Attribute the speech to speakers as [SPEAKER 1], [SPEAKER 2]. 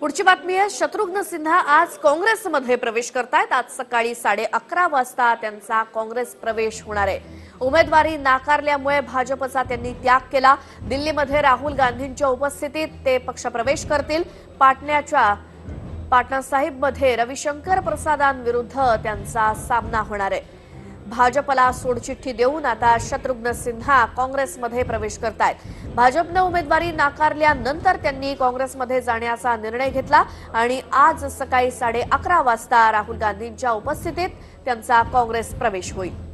[SPEAKER 1] पुढची बातमी आहे शत्रुघ्न सिन्हा आज काँग्रेसमध्ये प्रवेश करतायत. आज सकाळी साडे अकरा वाजता त्यांचा काँग्रेस प्रवेश होणार आहे. उमेदवारी नाकारल्यामुळे भाजपचा त्यांनी त्याग केला. दिल्लीमध्ये राहुल गांधींच्या उपस्थितीत ते पक्षप्रवेश करतील. पाटण्याच्या पाटणा साहिबमध्ये रविशंकर प्रसादांविरुद्ध त्यांचा सामना होणार आहे. भाजपला सोडचिठ्ठी देऊन आता शत्रुघ्न सिन्हा काँग्रेसमध्ये प्रवेश करतायत. भाजपनं उमेदवारी नाकारल्यानंतर त्यांनी काँग्रेसमध्ये जाण्याचा निर्णय घेतला आणि आज सकाळी साडे अकरा वाजता राहुल गांधींच्या उपस्थितीत त्यांचा काँग्रेस प्रवेश होईल.